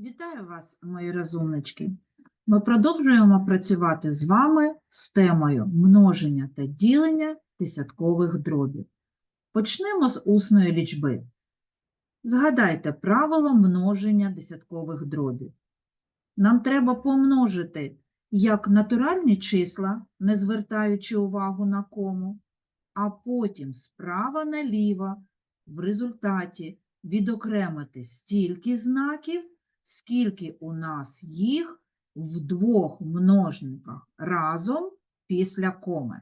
Вітаю вас, мої розумнички! Ми продовжуємо працювати з вами з темою множення та ділення десяткових дробів. Почнемо з усної лічби. Згадайте правило множення десяткових дробів. Нам треба помножити як натуральні числа, не звертаючи увагу на кому, а потім справа наліво в результаті відокремити стільки знаків, скільки у нас їх в двох множниках разом після коми.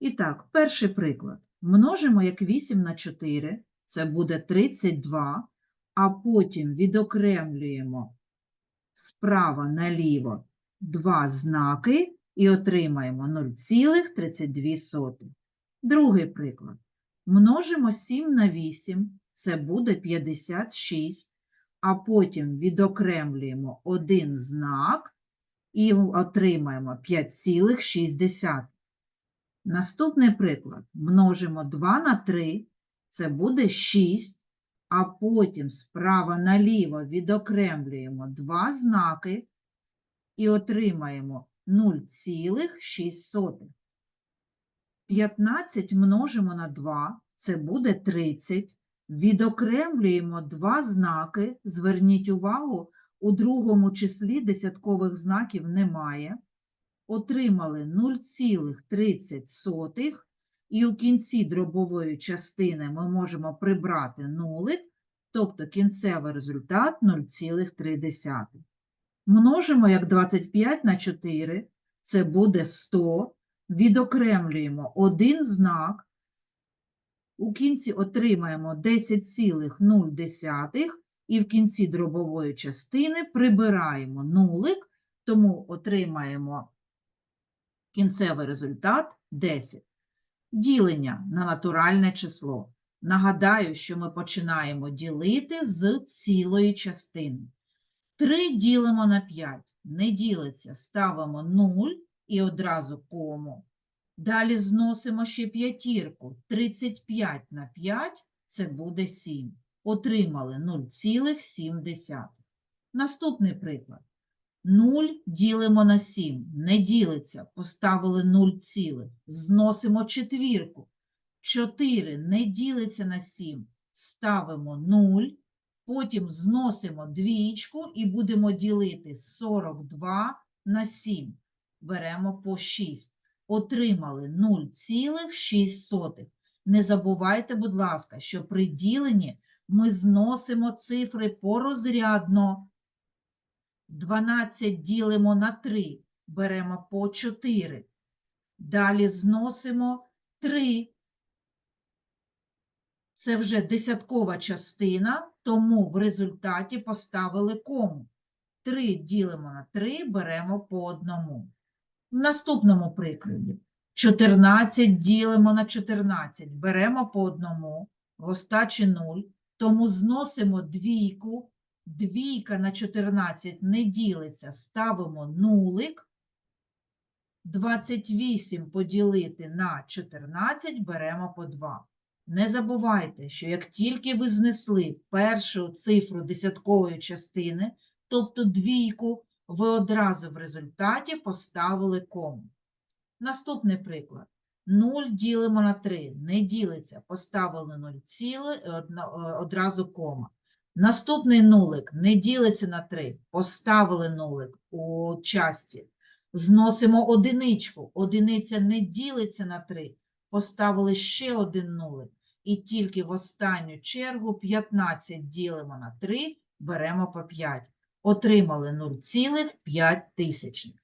І так, перший приклад. Множимо як 8 на 4, це буде 32, а потім відокремлюємо справа наліво два знаки і отримаємо 0,32. Другий приклад. Множимо 7 на 8, це буде 56, а потім відокремлюємо один знак і отримаємо 5,6. Наступний приклад. Множимо 2 на 3, це буде 6, а потім справа наліво відокремлюємо два знаки і отримаємо 0,6. 15 множимо на 2, це буде 30. Відокремлюємо два знаки. Зверніть увагу, у другому числі десяткових знаків немає. Отримали 0,30 і у кінці дробової частини ми можемо прибрати нулик, тобто кінцевий результат 0,3. Множимо як 25 на 4, це буде 100. Відокремлюємо один знак, у кінці отримаємо 10,0 і в кінці дробової частини прибираємо нулик, тому отримаємо кінцевий результат 10. Ділення на натуральне число. Нагадаю, що ми починаємо ділити з цілої частини. 3 ділимо на 5. Не ділиться, ставимо 0 і одразу кому. Далі зносимо ще п'ятірку. 35 на 5 – це буде 7. Отримали 0,7. Наступний приклад. 0 ділимо на 7. Не ділиться. Поставили 0 цілих. Зносимо четвірку. 4 не ділиться на 7. Ставимо 0. Потім зносимо двічку і будемо ділити 42 на 7. Беремо по 6 отримали 0,6. Не забувайте, будь ласка, що при діленні ми зносимо цифри порозрядно. 12 ділимо на 3, беремо по 4. Далі зносимо 3. Це вже десяткова частина, тому в результаті поставили кому. 3 ділимо на 3, беремо по одному. В наступному прикладі. 14 ділимо на 14, беремо по одному, в остачі 0, тому зносимо двійку, двійка на 14 не ділиться, ставимо нулик, 28 поділити на 14, беремо по 2. Не забувайте, що як тільки ви знесли першу цифру десяткової частини, тобто двійку, ви одразу в результаті поставили кому. Наступний приклад. 0 ділимо на 3, не ділиться, поставили 0 ціле, е, одразу кома. Наступний нулик не ділиться на 3, поставили нулик у часті. Зносимо одиничку, одиниця не ділиться на 3, поставили ще один нулик. І тільки в останню чергу 15 ділимо на 3, беремо по 5 отримали 0,5 тисячних.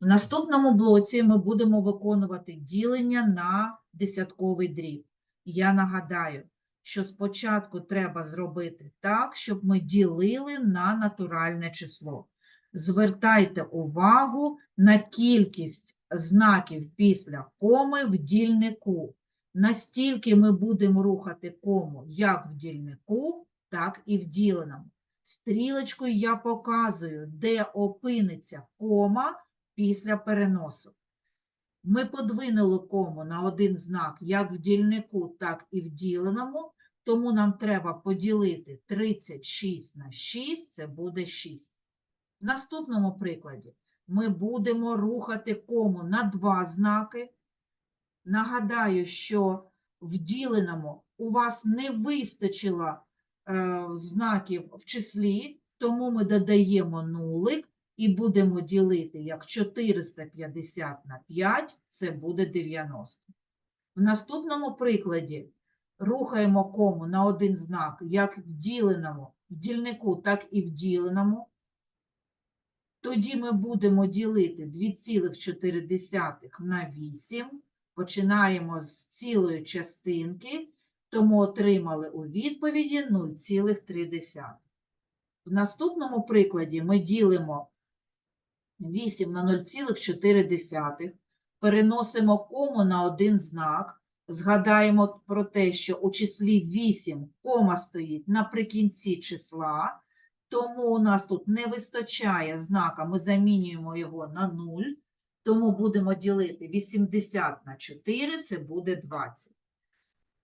В наступному блоці ми будемо виконувати ділення на десятковий дріб. Я нагадаю, що спочатку треба зробити так, щоб ми ділили на натуральне число. Звертайте увагу на кількість знаків після коми в дільнику. Настільки ми будемо рухати кому як в дільнику, так і в діленому. Стрілочкою я показую, де опиниться кома після переносу. Ми подвинули кому на один знак як в дільнику, так і в діленому, Тому нам треба поділити 36 на 6, це буде 6. В наступному прикладі ми будемо рухати кому на два знаки. Нагадаю, що в діленому у вас не вистачило знаків в числі, тому ми додаємо нулик і будемо ділити як 450 на 5, це буде 90. В наступному прикладі рухаємо кому на один знак як в діленому, в дільнику, так і в діленому. Тоді ми будемо ділити 2,4 на 8. Починаємо з цілої частинки, тому отримали у відповіді 0,3. В наступному прикладі ми ділимо 8 на 0,4, переносимо кому на один знак, згадаємо про те, що у числі 8 кома стоїть наприкінці числа, тому у нас тут не вистачає знака, ми замінюємо його на 0, тому будемо ділити 80 на 4, це буде 20.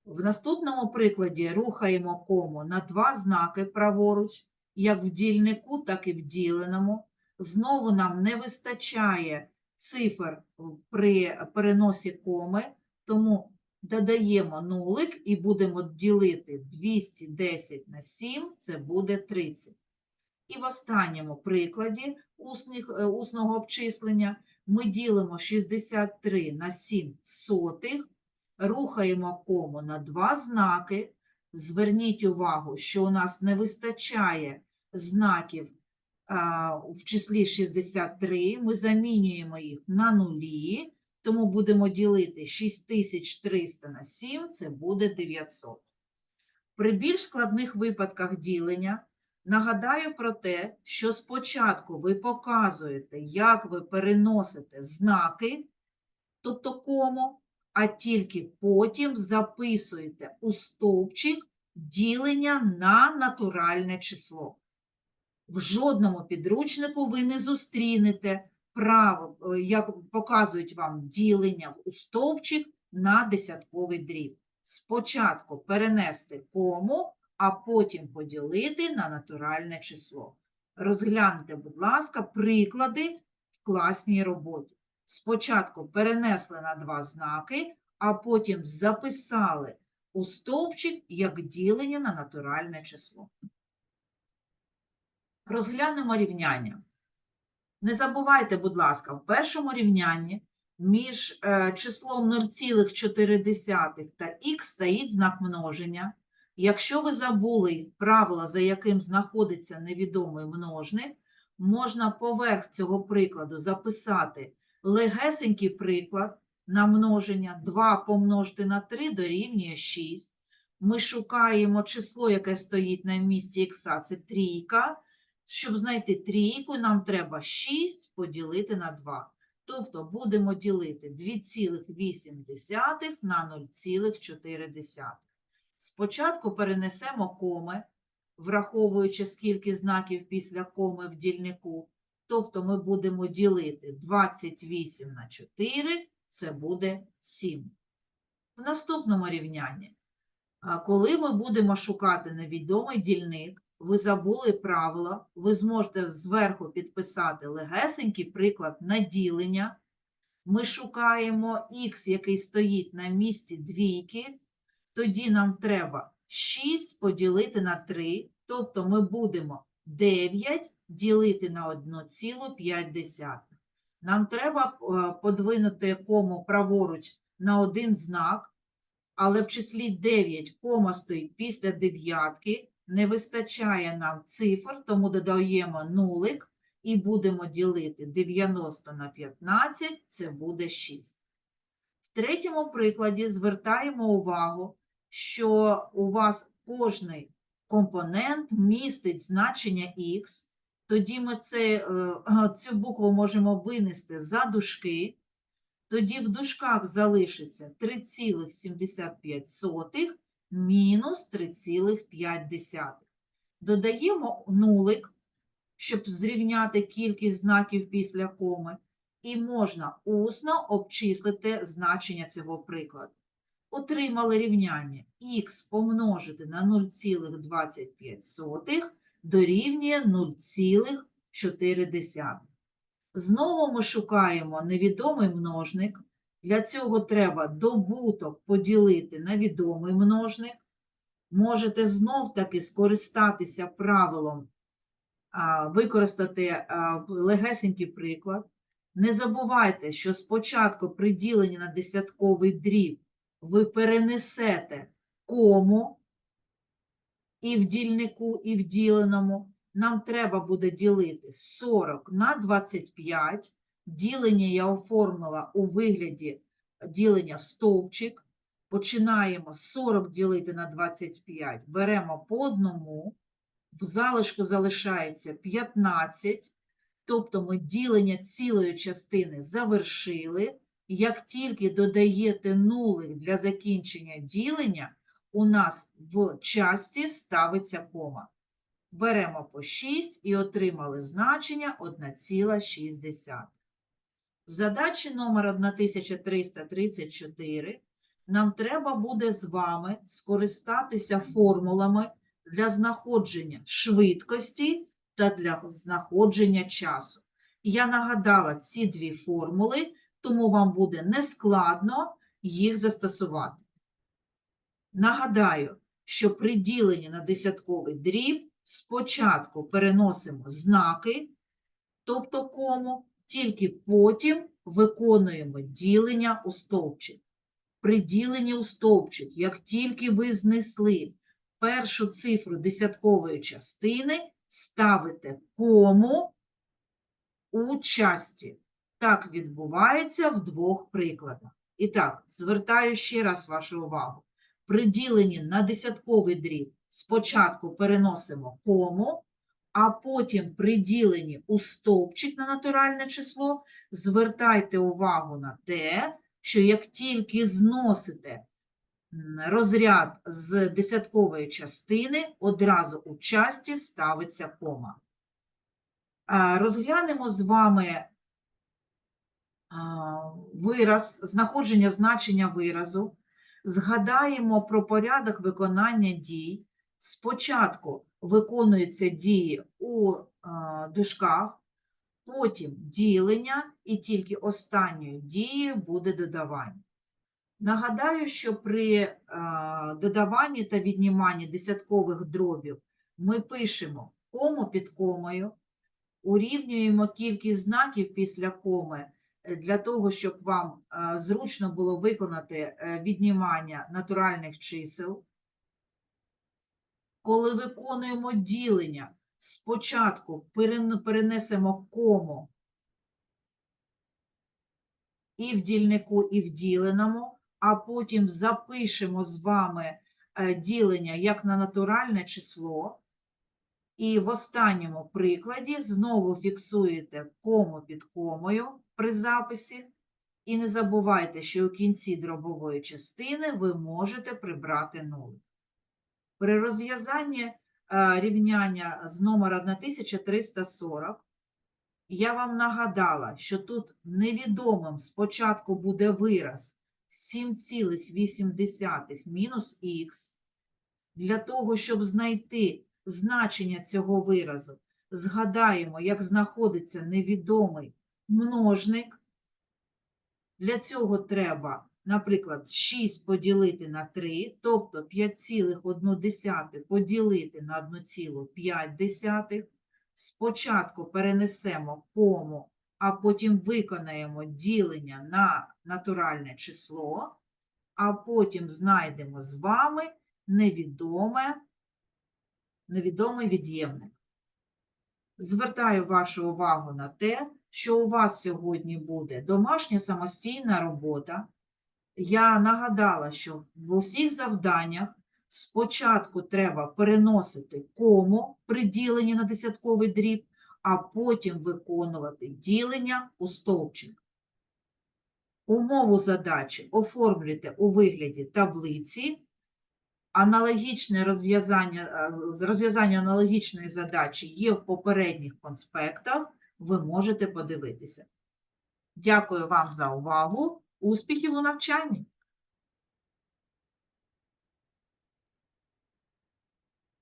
В наступному прикладі рухаємо кому на два знаки праворуч, як в дільнику, так і в діленому. Знову нам не вистачає цифр при переносі коми, тому додаємо нулик і будемо ділити 210 на 7, це буде 30. І в останньому прикладі усних, е, усного обчислення ми ділимо 63 на 7 сотих, рухаємо кому на два знаки. Зверніть увагу, що у нас не вистачає знаків а, в числі 63, ми замінюємо їх на нулі, тому будемо ділити 6300 на 7, це буде 900. При більш складних випадках ділення нагадаю про те, що спочатку ви показуєте, як ви переносите знаки, тобто кому, а тільки потім записуєте у стовпчик ділення на натуральне число. В жодному підручнику ви не зустрінете право, е, як показують вам ділення у стовпчик на десятковий дріб. Спочатку перенести кому, а потім поділити на натуральне число. Розгляньте, будь ласка, приклади в класній роботі. Спочатку перенесли на два знаки, а потім записали у стовпчик як ділення на натуральне число. Розглянемо рівняння. Не забувайте, будь ласка, в першому рівнянні між е, числом 0,4 та х стоїть знак множення. Якщо ви забули правила, за яким знаходиться невідомий множник, можна поверх цього прикладу записати легесенький приклад на множення 2 помножити на 3 дорівнює 6. Ми шукаємо число, яке стоїть на місці х, це трійка. Щоб знайти трійку, нам треба 6 поділити на 2. Тобто будемо ділити 2,8 на 0,4. Спочатку перенесемо коми, враховуючи скільки знаків після коми в дільнику. Тобто ми будемо ділити 28 на 4, це буде 7. В наступному рівнянні, коли ми будемо шукати невідомий дільник, ви забули правило, ви зможете зверху підписати легесенький приклад на ділення. Ми шукаємо х, який стоїть на місці двійки, тоді нам треба 6 поділити на 3, тобто ми будемо 9 ділити на 1,5. Нам треба е, подвинути кому праворуч на один знак, але в числі 9 кома стоїть після дев'ятки, не вистачає нам цифр, тому додаємо нулик і будемо ділити 90 на 15, це буде 6. В третьому прикладі звертаємо увагу, що у вас кожний компонент містить значення х, тоді ми це, е, цю букву можемо винести за дужки, тоді в дужках залишиться 3,75 мінус 3,5. Додаємо нулик, щоб зрівняти кількість знаків після коми, і можна усно обчислити значення цього прикладу. Отримали рівняння х помножити на 0,25 дорівнює 0,4. Знову ми шукаємо невідомий множник. Для цього треба добуток поділити на відомий множник. Можете знов-таки скористатися правилом, використати легесенький приклад. Не забувайте, що спочатку при діленні на десятковий дріб ви перенесете кому і в дільнику, і в діленому. Нам треба буде ділити 40 на 25. Ділення я оформила у вигляді ділення в стовпчик. Починаємо 40 ділити на 25, беремо по одному, в залишку залишається 15, тобто ми ділення цілої частини завершили. Як тільки додаєте нулик для закінчення ділення, у нас в часті ставиться кома. Беремо по 6 і отримали значення 1,6. В задачі номер 1334 нам треба буде з вами скористатися формулами для знаходження швидкості та для знаходження часу. Я нагадала ці дві формули, тому вам буде нескладно їх застосувати. Нагадаю, що при діленні на десятковий дріб спочатку переносимо знаки, тобто кому, тільки потім виконуємо ділення у стовпчик. При діленні у стовпчик, як тільки ви знесли першу цифру десяткової частини, ставите кому у часті. Так відбувається в двох прикладах. І так, звертаю ще раз вашу увагу. При діленні на десятковий дріб спочатку переносимо кому, а потім при діленні у стовпчик на натуральне число звертайте увагу на те, що як тільки зносите розряд з десяткової частини, одразу у часті ставиться кома. Розглянемо з вами вираз, знаходження значення виразу. Згадаємо про порядок виконання дій. Спочатку виконуються дії у а, дужках, потім ділення, і тільки останньою дією буде додавання. Нагадаю, що при а, додаванні та відніманні десяткових дробів ми пишемо кому під комою, урівнюємо кількість знаків після коми е, для того, щоб вам е, зручно було виконати е, віднімання натуральних чисел. Коли виконуємо ділення, спочатку перенесемо кому і в дільнику, і в діленому, а потім запишемо з вами е, ділення як на натуральне число. І в останньому прикладі знову фіксуєте кому під комою при записі. І не забувайте, що у кінці дробової частини ви можете прибрати нулик. При розв'язанні е, рівняння з номера 1340 я вам нагадала, що тут невідомим спочатку буде вираз 7,8 мінус х. Для того, щоб знайти значення цього виразу, згадаємо, як знаходиться невідомий множник. Для цього треба, наприклад, 6 поділити на 3, тобто 5,1 поділити на 1,5. Спочатку перенесемо кому, а потім виконаємо ділення на натуральне число, а потім знайдемо з вами невідоме, невідомий від'ємник. Звертаю вашу увагу на те, що у вас сьогодні буде домашня самостійна робота. Я нагадала, що в усіх завданнях спочатку треба переносити кому при діленні на десятковий дріб, а потім виконувати ділення у стовпчик. Умову задачі оформлюйте у вигляді таблиці. Аналогічне розв'язання, е, розв'язання аналогічної задачі є в попередніх конспектах, ви можете подивитися. Дякую вам за увагу. Успіхів у навчанні!